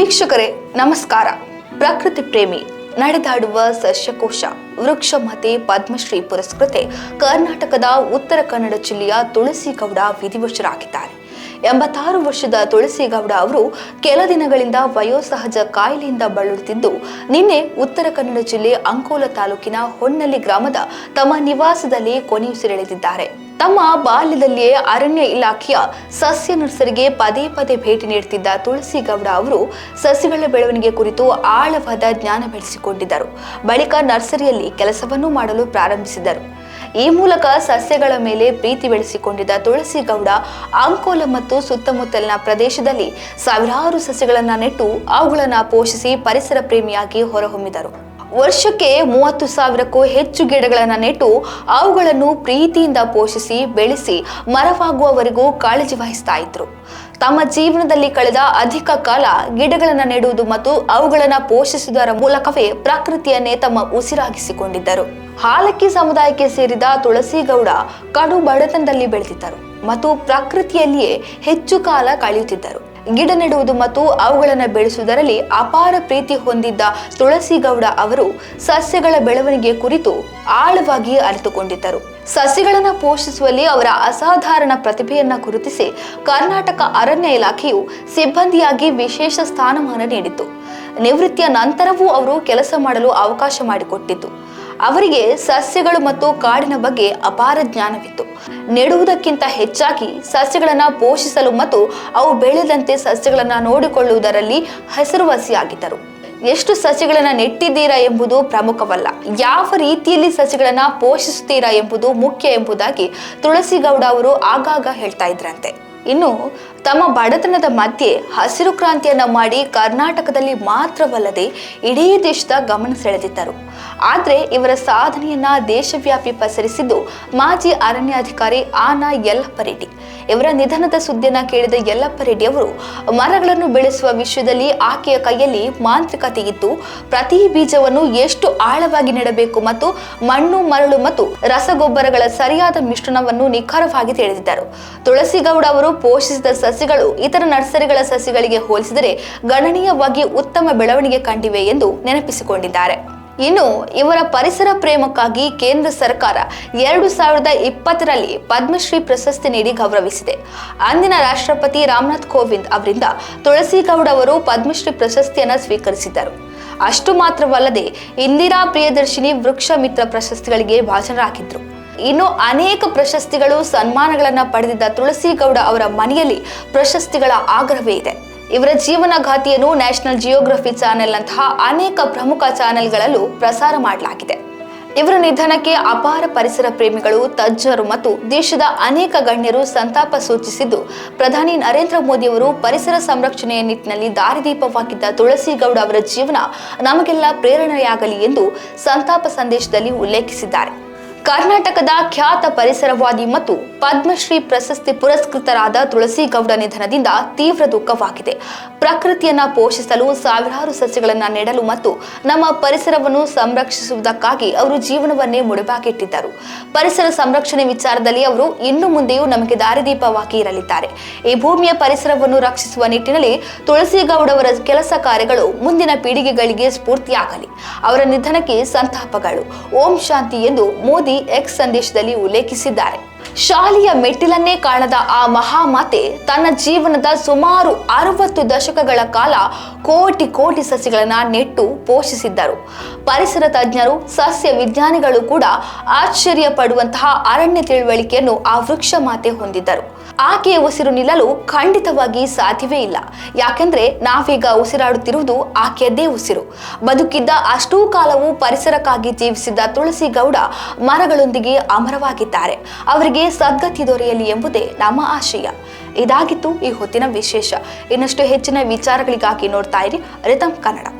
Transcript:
ವೀಕ್ಷಕರೇ, ನಮಸ್ಕಾರ. ಪ್ರಕೃತಿ ಪ್ರೇಮಿ, ನಡೆದಾಡುವ ಸಸ್ಯಕೋಶ, ವೃಕ್ಷಮತೆ ಪದ್ಮಶ್ರೀ ಪುರಸ್ಕೃತೆ, ಕರ್ನಾಟಕದ ಉತ್ತರ ಕನ್ನಡ ಜಿಲ್ಲೆಯ ತುಳಸಿಗೌಡ ವಿಧಿವಶರಾಗಿದ್ದಾರೆ. ಎಂಬತ್ತಾರು ವರ್ಷದ ತುಳಸಿಗೌಡ ಅವರು ಕೆಲ ದಿನಗಳಿಂದ ವಯೋಸಹಜ ಕಾಯಿಲೆಯಿಂದ ಬಳಲುತ್ತಿದ್ದು, ನಿನ್ನೆ ಉತ್ತರ ಕನ್ನಡ ಜಿಲ್ಲೆ ಅಂಕೋಲ ತಾಲೂಕಿನ ಹೊನ್ನಲ್ಲಿ ಗ್ರಾಮದ ತಮ್ಮ ನಿವಾಸದಲ್ಲಿ ಕೊನೆಯುಸಿರೆಳೆದಿದ್ದಾರೆ. ತಮ್ಮ ಬಾಲ್ಯದಲ್ಲಿಯೇ ಅರಣ್ಯ ಇಲಾಖೆಯ ಸಸ್ಯ ನರ್ಸರಿಗೆ ಪದೇ ಪದೇ ಭೇಟಿ ನೀಡುತ್ತಿದ್ದ ತುಳಸಿ ಗೌಡ ಅವರು ಸಸಿಗಳ ಬೆಳವಣಿಗೆ ಕುರಿತು ಆಳವಾದ ಜ್ಞಾನ ಬೆಳೆಸಿಕೊಂಡಿದ್ದರು. ಬಳಿಕ ನರ್ಸರಿಯಲ್ಲಿ ಕೆಲಸವನ್ನು ಮಾಡಲು ಪ್ರಾರಂಭಿಸಿದರು ಈ ಮೂಲಕ ಸಸ್ಯಗಳ ಮೇಲೆ ಪ್ರೀತಿ ಬೆಳೆಸಿಕೊಂಡಿದ್ದ ತುಳಸಿಗೌಡ ಅಂಕೋಲ ಮತ್ತು ಸುತ್ತಮುತ್ತಲಿನ ಪ್ರದೇಶದಲ್ಲಿ ಸಾವಿರಾರು ಸಸ್ಯಗಳನ್ನು ನೆಟ್ಟು ಅವುಗಳನ್ನು ಪೋಷಿಸಿ ಪರಿಸರ ಪ್ರೇಮಿಯಾಗಿ ಹೊರಹೊಮ್ಮಿದರು. ವರ್ಷಕ್ಕೆ ಮೂವತ್ತು ಸಾವಿರಕ್ಕೂ ಹೆಚ್ಚು ಗಿಡಗಳನ್ನು ನೆಟ್ಟು ಅವುಗಳನ್ನು ಪ್ರೀತಿಯಿಂದ ಪೋಷಿಸಿ, ಬೆಳೆಸಿ, ಮರವಾಗುವವರೆಗೂ ಕಾಳಜಿ ವಹಿಸ್ತಾ ಇದ್ರು. ತಮ್ಮ ಜೀವನದಲ್ಲಿ ಕಳೆದ ಅಧಿಕ ಕಾಲ ಗಿಡಗಳನ್ನು ನೆಡುವುದು ಮತ್ತು ಅವುಗಳನ್ನು ಪೋಷಿಸುವುದರ ಮೂಲಕವೇ ಪ್ರಕೃತಿಯನ್ನೇ ತಮ್ಮ ಉಸಿರಾಗಿಸಿಕೊಂಡಿದ್ದರು. ಹಾಲಕ್ಕಿ ಸಮುದಾಯಕ್ಕೆ ಸೇರಿದ ತುಳಸಿಗೌಡ ಕಡು ಬಡತನದಲ್ಲಿ ಬೆಳೆದಿದ್ದರು ಮತ್ತು ಪ್ರಕೃತಿಯಲ್ಲಿಯೇ ಹೆಚ್ಚು ಕಾಲ ಕಳೆಯುತ್ತಿದ್ದರು. ಗಿಡ ನೆಡುವುದು ಮತ್ತು ಅವುಗಳನ್ನು ಬೆಳೆಸುವುದರಲ್ಲಿ ಅಪಾರ ಪ್ರೀತಿ ಹೊಂದಿದ್ದ ತುಳಸಿಗೌಡ ಅವರು ಸಸ್ಯಗಳ ಬೆಳವಣಿಗೆ ಕುರಿತು ಆಳವಾಗಿ ಅರಿತುಕೊಂಡಿದ್ದರು. ಸಸ್ಯಗಳನ್ನು ಪೋಷಿಸುವಲ್ಲಿ ಅವರ ಅಸಾಧಾರಣ ಪ್ರತಿಭೆಯನ್ನ ಗುರುತಿಸಿ ಕರ್ನಾಟಕ ಅರಣ್ಯ ಇಲಾಖೆಯು ಸಿಬ್ಬಂದಿಯಾಗಿ ವಿಶೇಷ ಸ್ಥಾನಮಾನ ನೀಡಿತು ನಿವೃತ್ತಿಯ ನಂತರವೂ ಅವರು ಕೆಲಸ ಮಾಡಲು ಅವಕಾಶ ಮಾಡಿಕೊಟ್ಟಿತ್ತು. ಅವರಿಗೆ ಸಸ್ಯಗಳು ಮತ್ತು ಕಾಡಿನ ಬಗ್ಗೆ ಅಪಾರ ಜ್ಞಾನವಿತ್ತು. ನೆಡುವುದಕ್ಕಿಂತ ಹೆಚ್ಚಾಗಿ ಸಸ್ಯಗಳನ್ನು ಪೋಷಿಸಲು ಮತ್ತು ಅವು ಬೆಳೆದಂತೆ ಸಸ್ಯಗಳನ್ನು ನೋಡಿಕೊಳ್ಳುವುದರಲ್ಲಿ ಹೆಸರುವಾಸಿಯಾಗಿದ್ದರು. ಎಷ್ಟು ಸಸ್ಯಗಳನ್ನು ನೆಟ್ಟಿದ್ದೀರಾ ಎಂಬುದು ಪ್ರಮುಖವಲ್ಲ. ಯಾವ ರೀತಿಯಲ್ಲಿ ಸಸ್ಯಗಳನ್ನು ಪೋಷಿಸುತ್ತೀರಾ ಎಂಬುದು ಮುಖ್ಯ ಎಂಬುದಾಗಿ ತುಳಸಿಗೌಡ ಅವರು ಆಗಾಗ ಹೇಳ್ತಾ ಇದ್ರಂತೆ. ಇನ್ನು ತಮ್ಮ ಬಡತನದ ಮಧ್ಯೆ ಹಸಿರು ಕ್ರಾಂತಿಯನ್ನು ಮಾಡಿ ಕರ್ನಾಟಕದಲ್ಲಿ ಮಾತ್ರವಲ್ಲದೆ ಇಡೀ ದೇಶದ ಗಮನ ಸೆಳೆದಿದ್ದರು. ಆದರೆ ಇವರ ಸಾಧನೆಯನ್ನ ದೇಶವ್ಯಾಪಿ ಪಸರಿಸಿದ್ದು ಮಾಜಿ ಅರಣ್ಯಾಧಿಕಾರಿ ಆನಾ ಯಲ್ಲಪ್ಪ ರೆಡ್ಡಿ ಇವರ ನಿಧನದ ಸುದ್ದಿಯನ್ನ ಕೇಳಿದ ಯಲ್ಲಪ್ಪ ರೆಡ್ಡಿ ಅವರು, ಮರಗಳನ್ನು ಬೆಳೆಸುವ ವಿಷಯದಲ್ಲಿ ಆಕೆಯ ಕೈಯಲ್ಲಿ ಮಾಂತ್ರಿಕತೆ ಇದ್ದು, ಪ್ರತಿ ಬೀಜವನ್ನು ಎಷ್ಟು ಆಳವಾಗಿ ನೆಡಬೇಕು ಮತ್ತು ಮಣ್ಣು, ಮರಳು ಮತ್ತು ರಸಗೊಬ್ಬರಗಳ ಸರಿಯಾದ ಮಿಶ್ರಣವನ್ನು ನಿಖರವಾಗಿ ತಿಳಿದಿದ್ದರು. ತುಳಸಿಗೌಡ ಅವರು ಪೋಷಿಸಿದ ಸಸಿಗಳು ಇತರ ನರ್ಸರಿಗಳ ಸಸಿಗಳಿಗೆ ಹೋಲಿಸಿದರೆ ಗಣನೀಯವಾಗಿ ಉತ್ತಮ ಬೆಳವಣಿಗೆ ಕಂಡಿವೆ ಎಂದು ನೆನಪಿಸಿಕೊಂಡಿದ್ದಾರೆ. ಇನ್ನು ಇವರ ಪರಿಸರ ಪ್ರೇಮಕ್ಕಾಗಿ ಕೇಂದ್ರ ಸರ್ಕಾರ ಎರಡು ಸಾವಿರದ ಇಪ್ಪತ್ತರಲ್ಲಿ ಪದ್ಮಶ್ರೀ ಪ್ರಶಸ್ತಿ ನೀಡಿ ಗೌರವಿಸಿದೆ. ಅಂದಿನ ರಾಷ್ಟ್ರಪತಿ ರಾಮನಾಥ್ ಕೋವಿಂದ್ ಅವರಿಂದ ತುಳಸಿಗೌಡ ಅವರು ಪದ್ಮಶ್ರೀ ಪ್ರಶಸ್ತಿಯನ್ನು ಸ್ವೀಕರಿಸಿದ್ದರು. ಅಷ್ಟು ಮಾತ್ರವಲ್ಲದೆ ಇಂದಿರಾ ಪ್ರಿಯದರ್ಶಿನಿ ವೃಕ್ಷ ಮಿತ್ರ ಪ್ರಶಸ್ತಿಗಳಿಗೆ ಭಾಜನರಾಗಿದ್ರು. ಇನ್ನು ಅನೇಕ ಪ್ರಶಸ್ತಿಗಳು, ಸನ್ಮಾನಗಳನ್ನು ಪಡೆದಿದ್ದ ತುಳಸಿಗೌಡ ಅವರ ಮನೆಯಲ್ಲಿ ಪ್ರಶಸ್ತಿಗಳ ಆಗ್ರಹವೇ ಇದೆ. ಇವರ ಜೀವನ ಗಾಥೆಯನ್ನು ನ್ಯಾಷನಲ್ ಜಿಯೋಗ್ರಫಿ ಚಾನೆಲ್ನಂತಹ ಅನೇಕ ಪ್ರಮುಖ ಚಾನೆಲ್ಗಳಲ್ಲೂ ಪ್ರಸಾರ ಮಾಡಲಾಗಿದೆ. ಇವರ ನಿಧನಕ್ಕೆ ಅಪಾರ ಪರಿಸರ ಪ್ರೇಮಿಗಳು, ತಜ್ಞರು ಮತ್ತು ದೇಶದ ಅನೇಕ ಗಣ್ಯರು ಸಂತಾಪ ಸೂಚಿಸಿದ್ದು, ಪ್ರಧಾನಿ ನರೇಂದ್ರ ಮೋದಿಯವರು ಪರಿಸರ ಸಂರಕ್ಷಣೆಯ ನಿಟ್ಟಿನಲ್ಲಿ ದಾರಿದೀಪವಾಗಿದ್ದ ತುಳಸಿಗೌಡ ಅವರ ಜೀವನ ನಮಗೆಲ್ಲ ಪ್ರೇರಣೆಯಾಗಲಿ ಎಂದು ಸಂತಾಪ ಸಂದೇಶದಲ್ಲಿ ಉಲ್ಲೇಖಿಸಿದ್ದಾರೆ. ಕರ್ನಾಟಕದ ಖ್ಯಾತ ಪರಿಸರವಾದಿ ಮತ್ತು ಪದ್ಮಶ್ರೀ ಪ್ರಶಸ್ತಿ ಪುರಸ್ಕೃತರಾದ ತುಳಸಿಗೌಡ ನಿಧನದಿಂದ ತೀವ್ರ ದುಃಖವಾಗಿದೆ. ಪ್ರಕೃತಿಯನ್ನ ಪೋಷಿಸಲು ಸಾವಿರಾರು ಸಸ್ಯಗಳನ್ನು ನೆಡಲು ಮತ್ತು ನಮ್ಮ ಪರಿಸರವನ್ನು ಸಂರಕ್ಷಿಸುವುದಕ್ಕಾಗಿ ಅವರು ಜೀವನವನ್ನೇ ಮುಡಿಪಾಗಿಟ್ಟಿದ್ದರು ಪರಿಸರ ಸಂರಕ್ಷಣೆ ವಿಚಾರದಲ್ಲಿ ಅವರು ಇನ್ನು ಮುಂದೆಯೂ ನಮಗೆ ದಾರಿದೀಪವಾಗಿ ಇರಲಿದ್ದಾರೆ. ಈ ಭೂಮಿಯ ಪರಿಸರವನ್ನು ರಕ್ಷಿಸುವ ನಿಟ್ಟಿನಲ್ಲಿ ತುಳಸಿಗೌಡವರ ಕೆಲಸ ಕಾರ್ಯಗಳು ಮುಂದಿನ ಪೀಳಿಗೆಗಳಿಗೆ ಸ್ಫೂರ್ತಿಯಾಗಲಿ. ಅವರ ನಿಧನಕ್ಕೆ ಸಂತಾಪಗಳು. ಓಂ ಶಾಂತಿ ಎಂದು ಮೋದಿ ಎಕ್ಸ್ ಸಂದೇಶದಲ್ಲಿ ಉಲ್ಲೇಖಿಸಿದ್ದಾರೆ. ಶಾಲೆಯ ಮೆಟ್ಟಿಲನ್ನೇ ಕಾಣದ ಆ ಮಹಾಮಾತೆ ತನ್ನ ಜೀವನದ ಸುಮಾರು ಅರವತ್ತು ದಶಕಗಳ ಕಾಲ ಕೋಟಿ ಕೋಟಿ ಸಸ್ಯಗಳನ್ನ ನೆಟ್ಟು ಪೋಷಿಸಿದ್ದರು. ಪರಿಸರ ತಜ್ಞರು, ಸಸ್ಯ ವಿಜ್ಞಾನಿಗಳು ಕೂಡ ಆಶ್ಚರ್ಯ ಪಡುವಂತಹ ಅರಣ್ಯ ತಿಳುವಳಿಕೆಯನ್ನು ಆ ವೃಕ್ಷ ಮಾತೆ ಹೊಂದಿದ್ದರು. ಆಕೆಯ ಉಸಿರು ನಿಲ್ಲಲು ಖಂಡಿತವಾಗಿ ಸಾಧ್ಯವೇ ಇಲ್ಲ. ಯಾಕೆಂದ್ರೆ ನಾವೀಗ ಉಸಿರಾಡುತ್ತಿರುವುದು ಆಕೆಯದ್ದೇ ಉಸಿರು. ಬದುಕಿದ್ದ ಅಷ್ಟೂ ಕಾಲವೂ ಪರಿಸರಕ್ಕಾಗಿ ಜೀವಿಸಿದ್ದ ತುಳಸಿಗೌಡ ಮರಗಳೊಂದಿಗೆ ಅಮರವಾಗಿದ್ದಾರೆ. ಅವರಿಗೆ ಸದ್ಗತಿ ದೊರೆಯಲಿ ಎಂಬುದೇ ನಮ್ಮ ಆಶಯ. ಇದಾಗಿತ್ತು ಈ ಹೊತ್ತಿನ ವಿಶೇಷ. ಇನ್ನಷ್ಟು ಹೆಚ್ಚಿನ ವಿಚಾರಗಳಿಗಾಗಿ ನೋಡ್ತಾ ಇರಿ ರಿತಮ್ ಕನ್ನಡ.